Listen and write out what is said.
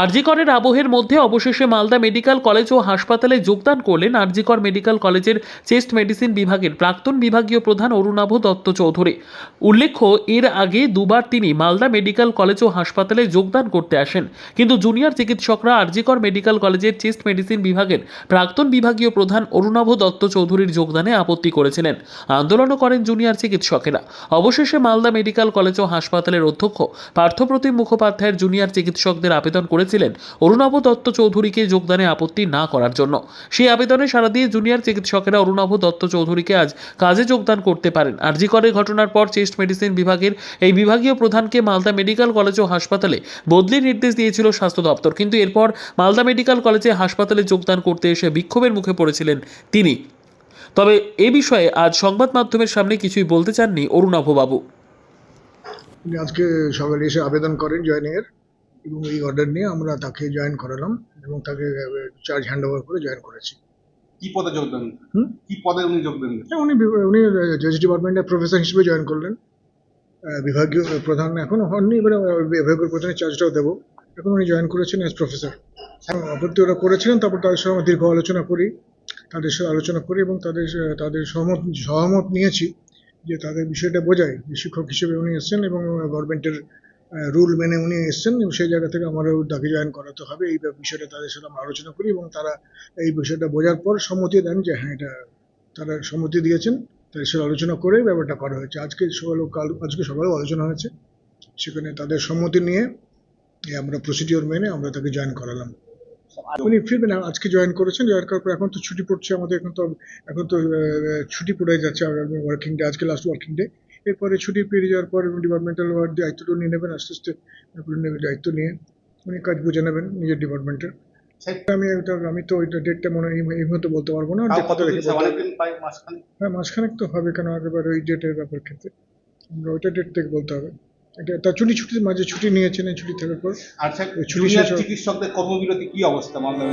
আরজিকরের আবহের মধ্যে অবশেষে মালদা মেডিকেল কলেজ ও হাসপাতালে যোগদান করলেন আরজিকর মেডিকেল কলেজের চেস্ট মেডিসিন বিভাগের প্রাক্তন বিভাগীয় প্রধান অরুণাভ দত্ত চৌধুরী। উল্লেখ্য, এর আগে দুবার তিনি মালদা মেডিকেল কলেজ ও হাসপাতালে যোগদান করতে আসেন। কিন্তু জুনিয়র চিকিৎসকরা আরজিকর মেডিকেল কলেজের চেস্ট মেডিসিন বিভাগের প্রাক্তন বিভাগীয় প্রধান অরুণাভ দত্ত চৌধুরীর যোগদানে আপত্তি করেছিলেন। আন্দোলনও করেন জুনিয়র চিকিৎসকেরা। অবশেষে মালদা মেডিকেল কলেজ ও হাসপাতালের অধ্যক্ষ পার্থপ্রতিম মুখোপাধ্যায়ের জুনিয়র চিকিৎসকদের আবেদন করেছিলেন। অরুণাভ দত্ত চৌধুরীকে যোগদানে আপত্তি না করার জন্য। সেই আবেদনে সাড়া দিয়ে জুনিয়র চিকিৎসকেরা অরুণাভ দত্ত চৌধুরীকে আজ কাজে যোগদান করতে পারেন। আরজি করে ঘটনার পর চেস্ট মেডিসিন বিভাগের এই বিভাগীয় প্রধানকে মালদা মেডিকেল কলেজ ও হাসপাতালে বদলির নির্দেশ দিয়েছিল স্বাস্থ্য দপ্তর। কিন্তু এরপর মালদা মেডিকেল কলেজে হাসপাতালে যোগদান করতে এসে বিক্ষোভের মুখে পড়েছিলেন তিনি। তবে এ বিষয়ে আজ সংবাদ মাধ্যমের সামনে কিছুই বলতে চাননি অরুণাভ বাবু। আজকে সকালে এসে আবেদন করেন জয়েনিংয়ের। এবং এই অর্ডার নিয়ে আমরা তাকে জয়েন করালাম এবং তাকে চার্জ হ্যান্ড ওভার করে জয়েন করেছি। কি পদে যোগদান হুম? কি পদে উনি যোগদান উনি উনি জজ ডিপার্টমেন্টের প্রফেসর হিসেবে জয়েন করলেন। বিভাগীয় প্রধান এখনও হননি এবারে বিভাগীয় প্রধানের চার্জটাও দেবো। এখন উনি জয়েন করেছেন অ্যাজ প্রফেসর আপত্তি ওরা করেছিলেন তারপর তাদের সঙ্গে আমরা দীর্ঘ আলোচনা করি তাদের সাথে আলোচনা করি এবং তাদের তাদের সহমত সহমত নিয়েছি যে তাদের বিষয়টা বোঝায় যে শিক্ষক হিসেবে উনি এসছেন এবং গভর্নমেন্টের রুল মেনে উনি এসছেন এবং সেই জায়গা থেকে আমারও তাকে জয়েন করাতে হবে। এই বিষয়টা তাদের সাথে আমরা আলোচনা করি এবং তারা এই বিষয়টা বোঝার পর সম্মতি দেন যে হ্যাঁ এটা তারা সম্মতি দিয়েছেন। তাদের সাথে আলোচনা করে ব্যাপারটা করা হয়েছে। আজকে সকালেও কাল আজকে সকালেও আলোচনা হয়েছে। সেখানে তাদের সম্মতি নিয়ে আমরা প্রসিডিওর মেনে আমরা তাকে জয়েন করালাম। উনি ফিরবেন আর আজকে জয়েন করেছেন জয়েন করার পর এখন তো ছুটি পড়ছে আমাদের এখন তো এখন তো ছুটি পড়ে যাচ্ছে ওয়ার্কিং ডে আজকে লাস্ট ওয়ার্কিং ডে এরপরে ছুটি পেরিয়ে যাওয়ার পর ডিপার্টমেন্টাল দায়িত্বটা নিয়ে নেবেন আস্তে আস্তে নেবেন দায়িত্ব নিয়ে উনি কাজ বুঝে নেবেন নিজের ডিপার্টমেন্টের আমি ওটা আমি তো ওইটা ডেটটা মনে হয় এই- মুহূর্তে বলতে পারব না। হ্যাঁ মাসখানেক তো হবে কেন একেবারে ওই ডেটের ব্যাপার ক্ষেত্রে আমরা ওইটা ডেট থেকে বলতে হবে। এটা তার ছুটি ছুটির মাঝে ছুটি নিয়েছেন এই ছুটি থাকার পর। হোক। চিকিৎসকদের কর্মবিরতি কি অবস্থা? মালদা